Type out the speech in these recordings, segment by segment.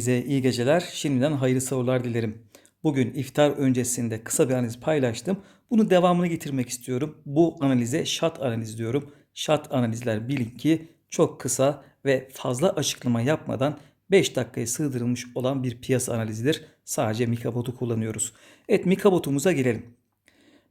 Size iyi geceler. Şimdiden hayırlı sahurlar dilerim. Bugün iftar öncesinde kısa bir analiz paylaştım. Bunu devamını getirmek istiyorum. Bu analize şat analiz diyorum. Şat analizler bilin ki çok kısa ve fazla açıklama yapmadan 5 dakikaya sığdırılmış olan bir piyasa analizidir. Sadece Mikabot'u kullanıyoruz. Evet Mikabot'umuza gelelim.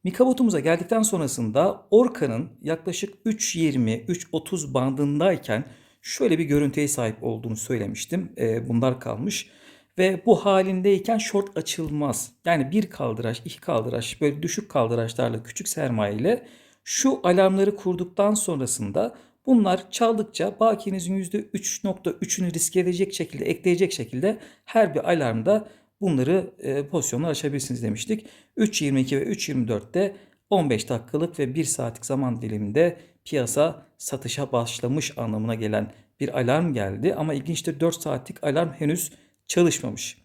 Mikabot'umuza geldikten sonrasında Orka'nın yaklaşık 3.20-3.30 bandındayken şöyle bir görüntüye sahip olduğunu söylemiştim. Ee, bunlar kalmış. Ve bu halindeyken short açılmaz. Yani bir kaldıraç, iki kaldıraç böyle düşük kaldıraçlarla küçük sermaye ile şu alarmları kurduktan sonrasında bunlar çaldıkça bakinizin %3.3'ünü riske edecek şekilde, ekleyecek şekilde her bir alarmda bunları e, pozisyonlar açabilirsiniz demiştik. 3.22 ve 3.24'te 15 dakikalık ve 1 saatlik zaman diliminde piyasa satışa başlamış anlamına gelen bir alarm geldi. Ama ilginçtir 4 saatlik alarm henüz çalışmamış.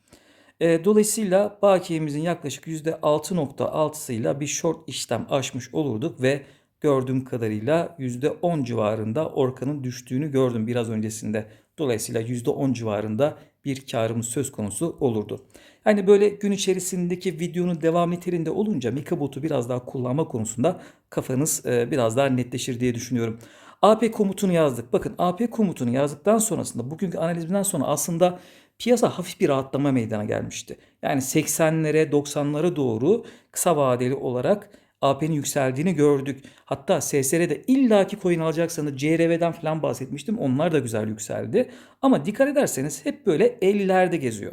E, dolayısıyla bakiyemizin yaklaşık %6.6'sıyla bir short işlem açmış olurduk ve gördüğüm kadarıyla %10 civarında orkanın düştüğünü gördüm biraz öncesinde. Dolayısıyla %10 civarında bir karımız söz konusu olurdu. Yani böyle gün içerisindeki videonun devam niteliğinde olunca Mikabot'u biraz daha kullanma konusunda kafanız e, biraz daha netleşir diye düşünüyorum. AP komutunu yazdık. Bakın AP komutunu yazdıktan sonrasında bugünkü analizimden sonra aslında piyasa hafif bir rahatlama meydana gelmişti. Yani 80'lere 90'lara doğru kısa vadeli olarak AP'nin yükseldiğini gördük. Hatta SSR'de illaki coin alacaksanız CRV'den falan bahsetmiştim. Onlar da güzel yükseldi. Ama dikkat ederseniz hep böyle 50'lerde geziyor.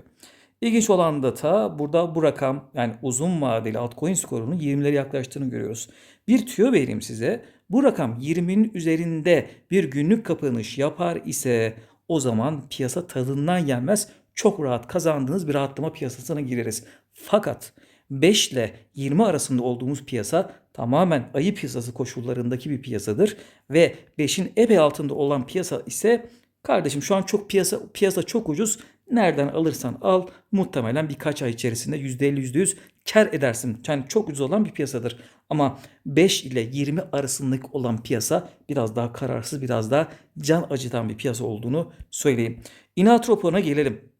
İlginç olan data burada bu rakam yani uzun vadeli altcoin skorunun 20'lere yaklaştığını görüyoruz. Bir tüyo vereyim size. Bu rakam 20'nin üzerinde bir günlük kapanış yapar ise o zaman piyasa tadından yenmez çok rahat kazandığınız bir rahatlama piyasasına gireriz. Fakat 5 ile 20 arasında olduğumuz piyasa tamamen ayı piyasası koşullarındaki bir piyasadır ve 5'in epey altında olan piyasa ise kardeşim şu an çok piyasa piyasa çok ucuz. Nereden alırsan al muhtemelen birkaç ay içerisinde %50 %100 kar edersin. Yani çok ucuz olan bir piyasadır. Ama 5 ile 20 arasındaki olan piyasa biraz daha kararsız, biraz daha can acıtan bir piyasa olduğunu söyleyeyim. İnat raporuna gelelim.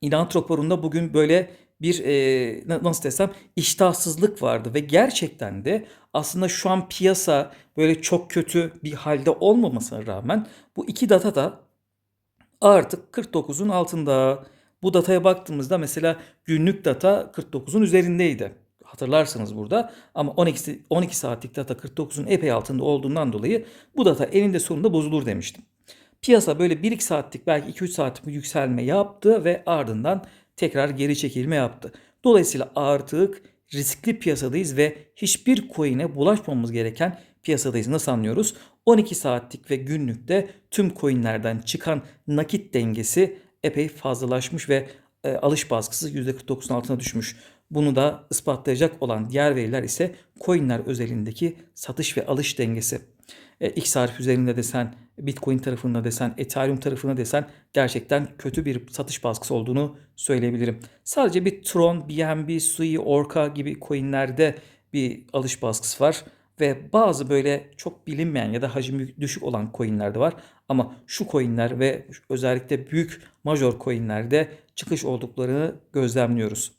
İnat raporunda bugün böyle bir e, nasıl desem iştahsızlık vardı ve gerçekten de aslında şu an piyasa böyle çok kötü bir halde olmamasına rağmen bu iki data da artık 49'un altında. Bu dataya baktığımızda mesela günlük data 49'un üzerindeydi. Hatırlarsınız burada ama 12, 12 saatlik data 49'un epey altında olduğundan dolayı bu data eninde sonunda bozulur demiştim. Piyasa böyle 1-2 saatlik belki 2-3 saatlik bir yükselme yaptı ve ardından tekrar geri çekilme yaptı. Dolayısıyla artık riskli piyasadayız ve hiçbir coin'e bulaşmamamız gereken piyasadayız. Nasıl anlıyoruz? 12 saatlik ve günlükte tüm coin'lerden çıkan nakit dengesi epey fazlalaşmış ve e, alış baskısı %49'un altına düşmüş. Bunu da ispatlayacak olan diğer veriler ise coin'ler özelindeki satış ve alış dengesi. E, X üzerinde desen, Bitcoin tarafında desen, Ethereum tarafına desen gerçekten kötü bir satış baskısı olduğunu söyleyebilirim. Sadece bir Tron, BNB, Sui, Orca gibi coinlerde bir alış baskısı var. Ve bazı böyle çok bilinmeyen ya da hacmi düşük olan coinler de var. Ama şu coinler ve özellikle büyük major coinlerde çıkış olduklarını gözlemliyoruz.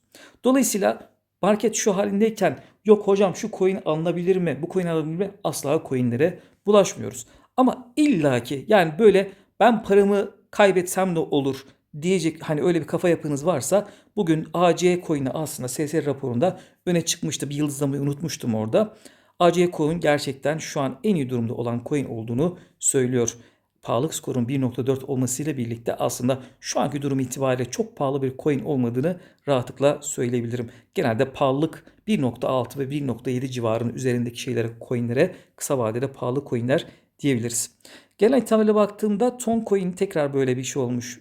Dolayısıyla market şu halindeyken yok hocam şu coin alınabilir mi? Bu coin alınabilir mi? Asla coinlere bulaşmıyoruz. Ama illaki yani böyle ben paramı kaybetsem de olur diyecek hani öyle bir kafa yapınız varsa bugün AC coin'i aslında SSR raporunda öne çıkmıştı. Bir yıldızlamayı unutmuştum orada. AC Coin gerçekten şu an en iyi durumda olan coin olduğunu söylüyor. Pahalılık skorun 1.4 olmasıyla birlikte aslında şu anki durum itibariyle çok pahalı bir coin olmadığını rahatlıkla söyleyebilirim. Genelde pahalılık 1.6 ve 1.7 civarının üzerindeki şeylere, coinlere kısa vadede pahalı coinler diyebiliriz. Genel itibariyle baktığımda Ton Coin tekrar böyle bir şey olmuş.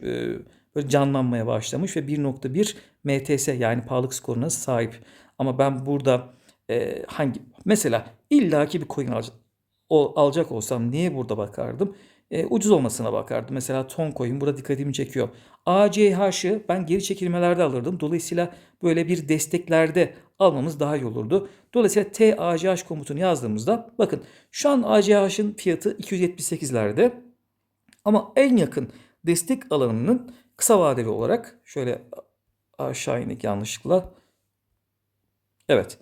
Böyle canlanmaya başlamış ve 1.1 MTS yani pahalılık skoruna sahip. Ama ben burada e, hangi mesela illaki bir coin alacak, o, alacak olsam niye burada bakardım? E, ucuz olmasına bakardım. Mesela ton coin burada dikkatimi çekiyor. ACH'ı ben geri çekilmelerde alırdım. Dolayısıyla böyle bir desteklerde almamız daha iyi olurdu. Dolayısıyla TACH komutunu yazdığımızda bakın şu an ACH'ın fiyatı 278'lerde ama en yakın destek alanının Kısa vadeli olarak şöyle aşağı indik yanlışlıkla. Evet.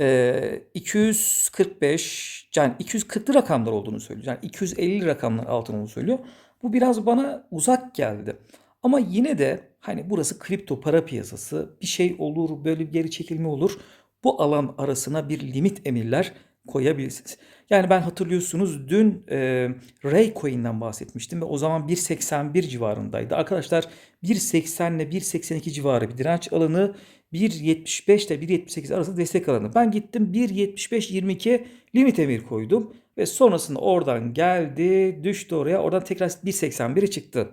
Ee, 245 yani 240'lı rakamlar olduğunu söylüyor. Yani 250 rakamlar altın olduğunu söylüyor. Bu biraz bana uzak geldi. Ama yine de hani burası kripto para piyasası bir şey olur böyle bir geri çekilme olur. Bu alan arasına bir limit emirler koyabilirsiniz. Yani ben hatırlıyorsunuz dün e, Raycoin'den bahsetmiştim ve o zaman 1.81 civarındaydı. Arkadaşlar 1.80 ile 1.82 civarı bir direnç alanı 1.75 ile 1.78 arası destek alanı. Ben gittim 1.75-22 limit emir koydum ve sonrasında oradan geldi düştü oraya oradan tekrar 1.81'e çıktı.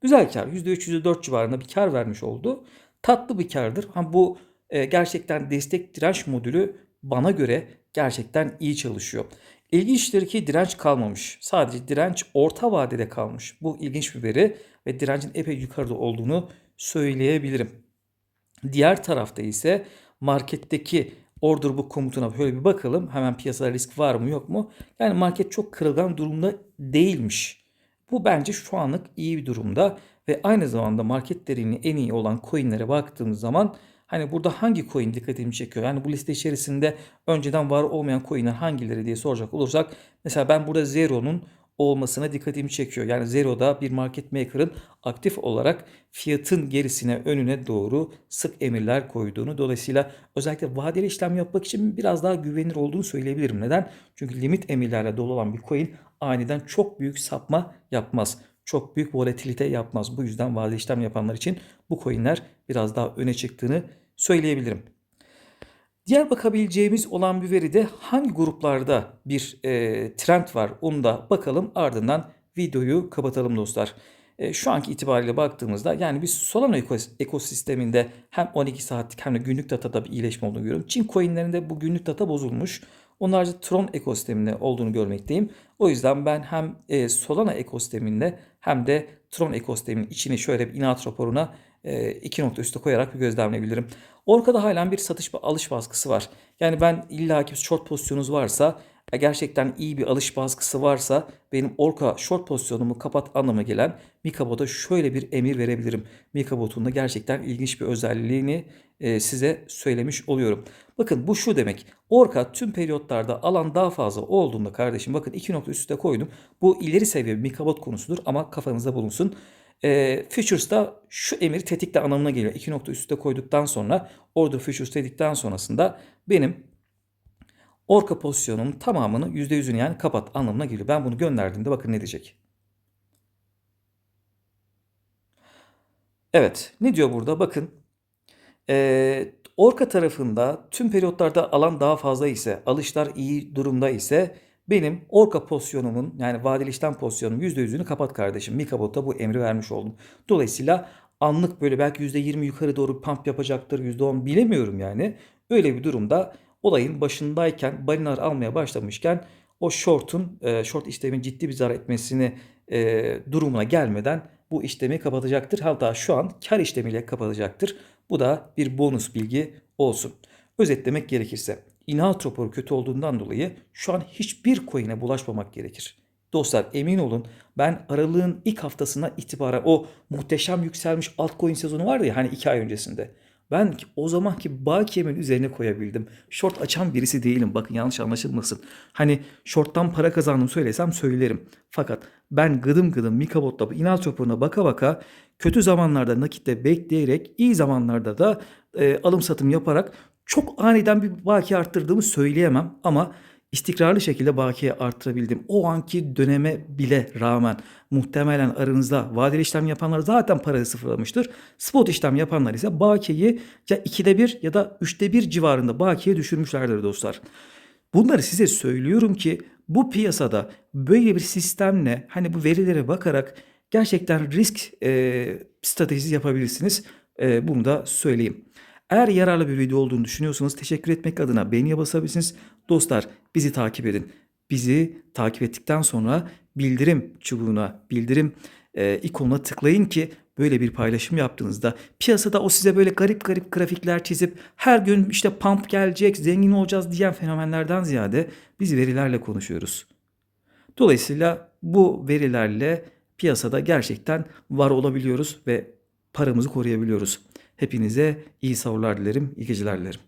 Güzel kar %3 %4 civarında bir kar vermiş oldu. Tatlı bir kardır. Ha, bu e, gerçekten destek direnç modülü bana göre gerçekten iyi çalışıyor. İlginçtir ki direnç kalmamış. Sadece direnç orta vadede kalmış. Bu ilginç bir veri ve direncin epey yukarıda olduğunu söyleyebilirim. Diğer tarafta ise marketteki order book komutuna böyle bir bakalım. Hemen piyasada risk var mı yok mu? Yani market çok kırılgan durumda değilmiş. Bu bence şu anlık iyi bir durumda ve aynı zamanda market derinliği en iyi olan coinlere baktığımız zaman Hani burada hangi coin dikkatimi çekiyor? Yani bu liste içerisinde önceden var olmayan coinler hangileri diye soracak olursak mesela ben burada Zero'nun olmasına dikkatimi çekiyor. Yani Zero'da bir market maker'ın aktif olarak fiyatın gerisine önüne doğru sık emirler koyduğunu dolayısıyla özellikle vadeli işlem yapmak için biraz daha güvenilir olduğunu söyleyebilirim. Neden? Çünkü limit emirlerle dolu olan bir coin aniden çok büyük sapma yapmaz. Çok büyük volatilite yapmaz. Bu yüzden vadeli işlem yapanlar için bu coinler biraz daha öne çıktığını söyleyebilirim. Diğer bakabileceğimiz olan bir veri de hangi gruplarda bir e, trend var onu da bakalım ardından videoyu kapatalım dostlar. E, şu anki itibariyle baktığımızda yani biz Solana ekosisteminde hem 12 saatlik hem de günlük datada bir iyileşme olduğunu görüyorum. Çin coinlerinde bu günlük data bozulmuş. Onlarca Tron ekosisteminde olduğunu görmekteyim. O yüzden ben hem e, Solana ekosisteminde hem de Tron ekosisteminin içini şöyle bir inat raporuna e, iki nokta üstte koyarak bir gözlemleyebilirim. Orkada halen bir satış alış baskısı var. Yani ben illa ki short pozisyonunuz varsa gerçekten iyi bir alış baskısı varsa benim orka short pozisyonumu kapat anlamına gelen Mikabot'a şöyle bir emir verebilirim. Mikabot'un da gerçekten ilginç bir özelliğini e, size söylemiş oluyorum. Bakın bu şu demek. Orka tüm periyotlarda alan daha fazla olduğunda kardeşim bakın iki nokta üstte koydum. Bu ileri seviye Mikabot konusudur ama kafanızda bulunsun. E, Futures'da şu emir tetikle anlamına geliyor. İki nokta üstte koyduktan sonra order Futures dedikten sonrasında benim orka pozisyonum tamamını %100'ünü yani kapat anlamına geliyor. Ben bunu gönderdiğimde bakın ne diyecek. Evet ne diyor burada bakın. Ee, orka tarafında tüm periyotlarda alan daha fazla ise alışlar iyi durumda ise benim orka pozisyonumun yani vadeli işlem pozisyonum %100'ünü kapat kardeşim. Mikabot'a bu emri vermiş oldum. Dolayısıyla anlık böyle belki %20 yukarı doğru pump yapacaktır %10 bilemiyorum yani. Öyle bir durumda olayın başındayken balinalar almaya başlamışken o short'un e, short işlemin ciddi bir zarar etmesini e, durumuna gelmeden bu işlemi kapatacaktır. Hatta şu an kar işlemiyle kapatacaktır. Bu da bir bonus bilgi olsun. Özetlemek gerekirse inat raporu kötü olduğundan dolayı şu an hiçbir coin'e bulaşmamak gerekir. Dostlar emin olun ben aralığın ilk haftasına itibaren o muhteşem yükselmiş altcoin sezonu vardı ya hani iki ay öncesinde. Ben o zamanki bakiyemin üzerine koyabildim. Short açan birisi değilim. Bakın yanlış anlaşılmasın. Hani shorttan para kazandım söylesem söylerim. Fakat ben gıdım gıdım Mikabot'ta inat raporuna baka baka kötü zamanlarda nakitte bekleyerek iyi zamanlarda da e, alım satım yaparak çok aniden bir bakiye arttırdığımı söyleyemem ama istikrarlı şekilde bakiye arttırabildim. O anki döneme bile rağmen muhtemelen aranızda vadeli işlem yapanlar zaten parayı sıfırlamıştır. Spot işlem yapanlar ise bakiyeyi ya 2'de 1 ya da 3'te 1 civarında bakiye düşürmüşlerdir dostlar. Bunları size söylüyorum ki bu piyasada böyle bir sistemle hani bu verilere bakarak gerçekten risk e, stratejisi yapabilirsiniz. E, bunu da söyleyeyim. Eğer yararlı bir video olduğunu düşünüyorsanız teşekkür etmek adına beğeniye basabilirsiniz. Dostlar bizi takip edin. Bizi takip ettikten sonra bildirim çubuğuna, bildirim e, ikonuna tıklayın ki böyle bir paylaşım yaptığınızda piyasada o size böyle garip garip grafikler çizip her gün işte pump gelecek, zengin olacağız diyen fenomenlerden ziyade biz verilerle konuşuyoruz. Dolayısıyla bu verilerle piyasada gerçekten var olabiliyoruz ve paramızı koruyabiliyoruz. Hepinize iyi sahurlar dilerim, iyi geceler dilerim.